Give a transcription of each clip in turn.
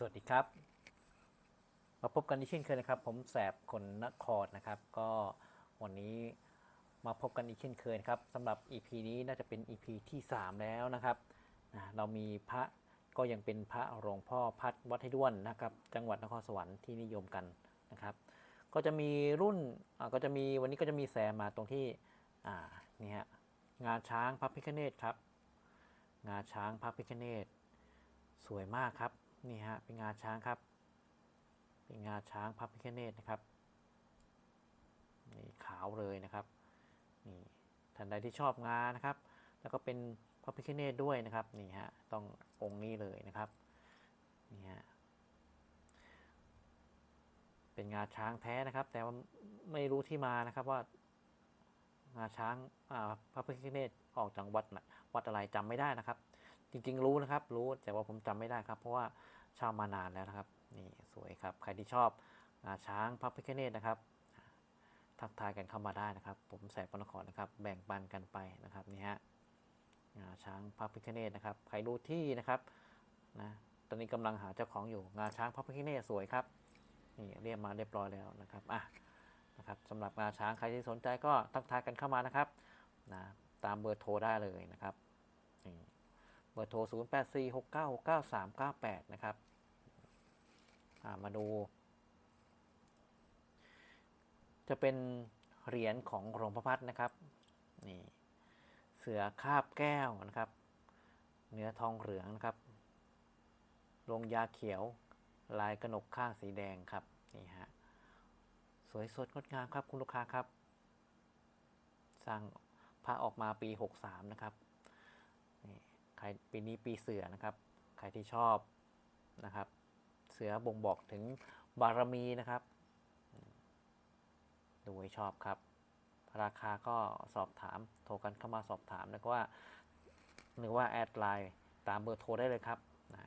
สวัสดีครับ มาพบกันอีกเช่นเคยนะครับ ผมแสบคนนครนะครับ ก็วันนี้มาพบกันอีกเช่นเคยครับสำหรับ EP นี้น่าจะเป็น EP ที่ 3 แล้วนะครับนะเรามีพระก็ยังเป็นพระหลวงพ่อพัดวัดให้ด้วนนะครับ จังหวัดนครสวรรค์ที่นิยมกันนะครับ ก็จะมีรุ่นก็จะมีวันนี้ก็จะมีแซมมาตรงที่นี่ฮะงาช้างพระพิฆเนศครับ งาช้างพระพิฆเนศสวยมากครับ นี่ฮะเป็นงาช้างครับ เป็นงาช้างพระพิฆเนศนะครับนี่ขาวเลยนะครับนี่ท่านใดที่ชอบงานะครับ แล้วก็เป็นพระพิฆเนศด้วยนะครับนี่ฮะต้ององค์นี้เลยนะครับนี่ฮะเป็นงาช้างแท้นะครับ แต่ว่าไม่รู้ที่มานะครับว่างาช้างพระพิฆเนศออกจากวัดวัดอะไรจำไม่ได้นะครับ จริง ๆ รู้นะครับ รู้แต่ว่าผมจำไม่ได้ครับ เพราะว่าเช่ามานานแล้วนะครับ นี่สวยครับ ใครที่ชอบงาช้างพระพิฆเนศนะครับ ทักทายกันเข้ามาได้นะครับ ผมแสบพระนครนะครับ แบ่งปันกันไปนะครับนี่ฮะงาช้างพระพิฆเนศนะครับ ใครรู้ที่นะครับนะตอนนี้กำลังหาเจ้าของอยู่งาช้างพระพิฆเนศสวยครับนี่เรียกมาเรียบร้อยแล้วนะครับอะนะครับสำหรับงาช้างใครที่สนใจก็ทักทายกันเข้ามานะครับนะตามเบอร์โทรได้เลยนะครับ บอร์โทร 0 8 4 6 9 6 9 3 9 8 นะครับมาดู จะเป็นเหรียญของหลวงพ่อพัดนะครับ นี่ เสือคาบแก้วนะครับ เนื้อทองเหลืองนะครับ ลงยาเขียว ลายกระหนกข้างสีแดงครับ นี่ฮะ สวยสดงดงามครับคุณลูกค้าครับ สร้างพระออกมาปี 63 นะครับ ใครปีนี้ปีเสือนะครับ ใครที่ชอบนะครับ เสือบ่งบอกถึงบารมีนะครับ ดูให้ชอบครับ ราคาก็สอบถามโทรกันเข้ามาสอบถามแล้วก็ว่าหรือว่าแอดไลน์ตามเบอร์โทรได้เลยครับ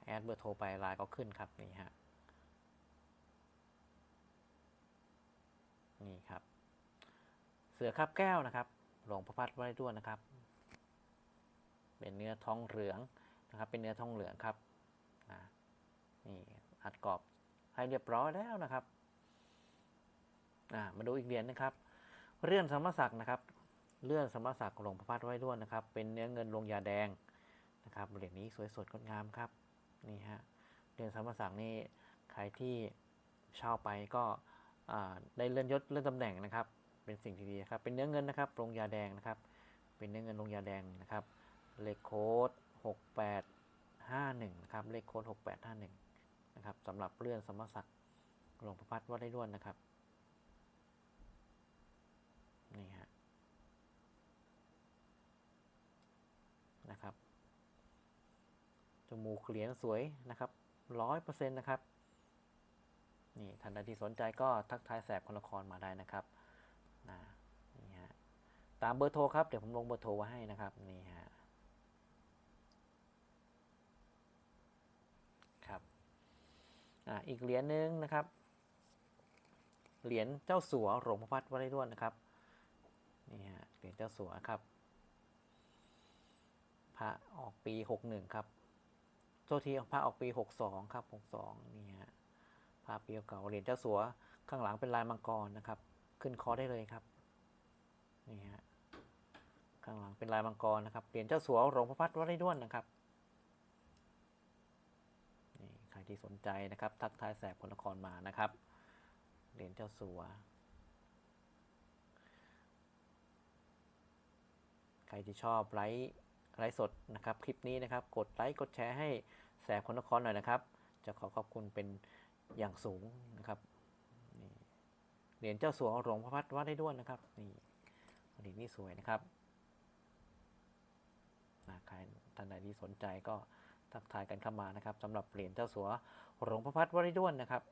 แอดเบอร์โทรไปไลน์ก็ขึ้นครับนี่ฮะนี่ครับ เสือคับแก้วนะครับหลวงพ่อพัดไว้ด้วยนะครับ เป็นเนื้อทองเหลืองนะครับ เป็นเนื้อทองเหลืองครับนะนี่อัดกรอบให้เรียบร้อยแล้วนะครับอ่ามาดูอีกเหรียญนะครับ เลื่อนสมศักดิ์นะครับ เลื่อนสมศักดิ์หลวงพระพัดไว้ด้วยนะครับ เป็นเนื้อเงินลงยาแดงนะครับเหรียญนี้สวยสดงดงามครับนี่ฮะเลื่อนสมศักดิ์นี่ใครที่เช่าไปก็ได้เลื่อนยศเลื่อนตำแหน่งนะครับ เป็นสิ่งที่ดีครับเป็นเนื้อเงินนะครับลงยาแดงนะครับ เป็นเนื้อเงินลงยาแดงนะครับ เลขโค้ด6851นะครับเลขโค้ด6851นะครับสำหรับเลื่อนสมศักดิ์หลวงพระพัดวัดได้ด้วนนะครับนี่ฮะนะครับจมูกเหรียญสวยนะครับร้อยเปอร์เซ็นต์นะครับนี่ท่านใดที่สนใจก็ทักทายแสบคนละครมาได้นะครับนะนี่ฮะตามเบอร์โทรครับ เดี๋ยวผมลงเบอร์โทรไว้ให้นะครับนี่ฮะ ครับ อ่าอีกเหรียญหนึ่งนะครับ เหรียญเจ้าสัวหลวงพระพัดวัดไร่ด้วนนะครับนี่ฮะเหรียญเจ้าสัวครับพระออกปีหกหนึ่งครับโทษทีพระออกปีหกสองครับหกสองนี่ฮะพระปีเก่าเหรียญเจ้าสัวข้างหลังเป็นลายมังกรนะครับ ขึ้นคอได้เลยครับนี่ฮะข้างหลังเป็นลายมังกรนะครับเหรียญเจ้าสัวหลวงพระพัดวัดไร่ด้วนนะครับ นี่ใคร ที่สนใจนะครับ ทักทายแสบพลนครมานะครับเหรียญเจ้าสัว ใครที่ชอบไลฟ์ไลฟ์สดนะครับ คลิปนี้นะครับ กดไลค์กดแชร์ให้แสบพลนครหน่อยนะครับ จะขอขอบคุณเป็นอย่างสูงนะครับนี่เหรียญเจ้าสัวหลวงพระพัดวัดได้ด้วยนะครับนี่เหรียญนี้สวยนะครับใครท่านใดที่สนใจก็ ทักทายกันเข้ามานะครับสำหรับเหรียญเจ้าสัวหลวงพระพัดวริด้วนนะครับ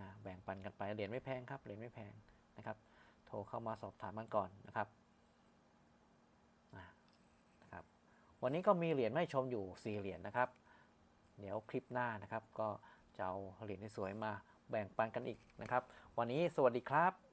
นะแบ่งปันกันไปเหรียญไม่แพงครับเหรียญไม่แพงนะครับ โทรเข้ามาสอบถามกันก่อนนะครับนะครับ วันนี้ก็มีเหรียญไม่ชมอยู่ 4 เหรียญนะครับ เดี๋ยวคลิปหน้านะครับ ก็จะเอาเหรียญสวยมาแบ่งปันกันอีกนะครับ วันนี้สวัสดีครับ